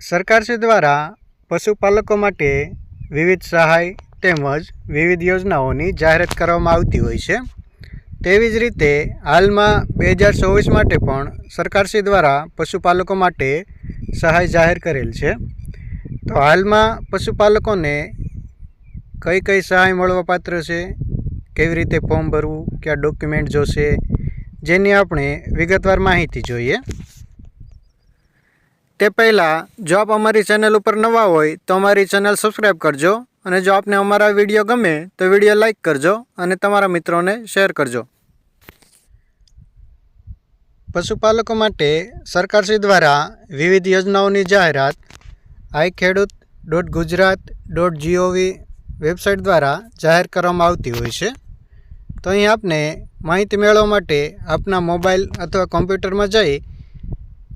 સરકારશ્રી દ્વારા પશુપાલકો માટે વિવિધ સહાય તેમજ વિવિધ યોજનાઓની જાહેરાત કરવામાં આવતી હોય છે. તેવી જ રીતે હાલમાં બે હજાર ચોવીસ માટે પણ સરકારશ્રી દ્વારા પશુપાલકો માટે સહાય જાહેર કરેલ છે. તો હાલમાં પશુપાલકોને કઈ કઈ સહાય મળવાપાત્ર છે? કેવી રીતે ફોર્મ ભરવું? કયા ડોક્યુમેન્ટ જોશે? જેની આપણે વિગતવાર માહિતી જોઈએ. તે પહેલાં, જો આપ અમારી ચેનલ ઉપર નવા હોય, તો અમારી ચેનલ સબસ્ક્રાઈબ કરજો અને જો આપને અમારા વીડિયો ગમે, તો વીડિયો લાઈક કરજો અને તમારા મિત્રોને શેર કરજો. પશુપાલકો માટે સરકારશ્રી દ્વારા વિવિધ યોજનાઓની જાહેરાત, I Khedut dot Gujarat dot G O V website દ્વારા જાહેર કરવામાં આવતી હોય છે. તો અહીં આપને માહિતી મેળવવા માટે આપના મોબાઈલ અથવા કોમ્પ્યુટરમાં જઈ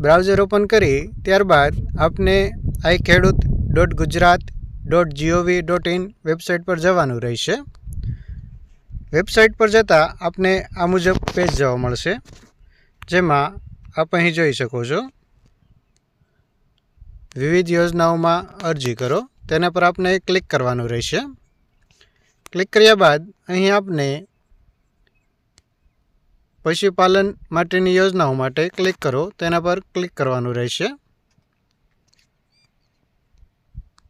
બ્રાઉઝર ઓપન કરી ત્યારબાદ આપને I Khedut dot Gujarat dot G O V dot in website પર જવાનું રહેશે. વેબસાઇટ પર જતાં આપને આ મુજબ પેજ જોવા મળશે, જેમાં આપ અહીં જોઈ શકો છો. વિવિધ યોજનાઓમાં અરજી કરો, તેના પર આપને ક્લિક કરવાનું રહેશે. ક્લિક કર્યા બાદ અહીં આપને પશુપાલન માટેની યોજનાઓ માટે ક્લિક કરો, તેના પર ક્લિક કરવાનું રહેશે.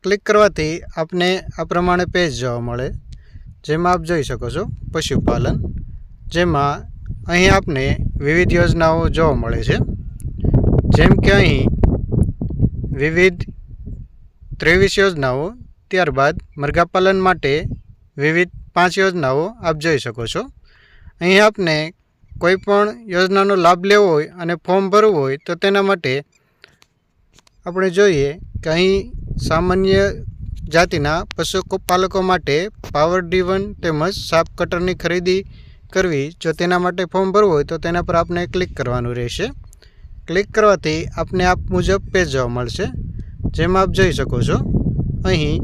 ક્લિક કરવાથી આપને આ પ્રમાણે પેજ જોવા મળે, જેમાં આપ જોઈ શકો છો પશુપાલન, જેમાં અહીં આપને વિવિધ યોજનાઓ જોવા મળે છે. જેમ કે અહીં વિવિધ ત્રેવીસ યોજનાઓ, ત્યારબાદ મરઘાપાલન માટે વિવિધ પાંચ યોજનાઓ આપ જોઈ શકો છો. અહીં આપને કોઈ પણ યોજનાનો લાભ લેવો હોય અને ફોર્મ ભરવું હોય તો તેના માટે આપણે જોઈએ કે અહીં સામાન્ય જાતિના પશુપાલકો માટે પાવર ડ્રીવન તેમજ સાપ કટરની ખરીદી કરવી જો તેના માટે ફોર્મ ભરવું હોય તો તેના પર આપણે ક્લિક કરવાનું રહેશે. ક્લિક કરવાથી આપને આપ મુજબ પેજ જોવા મળશે. જેમાં આપ જોઈ શકો છો. અહીં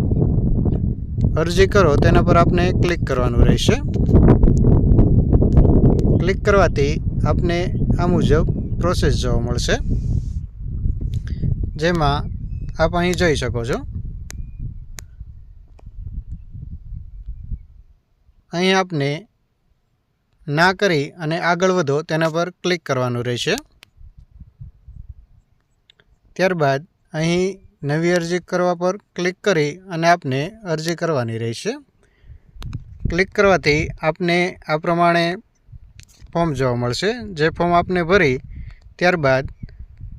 અરજી કરો, તેના પર આપને ક્લિક કરવાનું રહેશે. ક્લિક કરવાથી આપને આ મુજબ પ્રોસેસ જોવા મળશે. જેમાં આપ અહીં જોઈ શકો છો. અહીં આપને ના કરી અને આગળ વધો તેના પર ક્લિક કરવાનું રહેશે. ત્યારબાદ અહીં નવી અરજી કરવા પર ક્લિક કરી અને આપને અરજી કરવાની રહેશે. ક્લિક કરવાથી આપને આ પ્રમાણે ફોર્મ જોવા મળશે. જે ફોર્મ આપને ભરી, ત્યારબાદ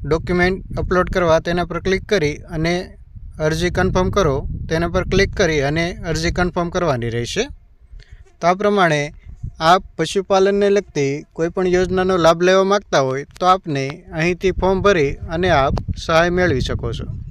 ડોક્યુમેન્ટ અપલોડ કરવા તેના પર ક્લિક કરી અને અરજી કન્ફર્મ કરો. તેના પર ક્લિક કરી અને અરજી કન્ફર્મ કરવાની રહેશે. તો આ પ્રમાણે આપ પશુપાલનને લગતી કોઈપણ યોજનાનો લાભ લેવા માગતા હોય તો આપને અહીંથી ફોર્મ ભરી અને આપ સહાય મેળવી શકો છો.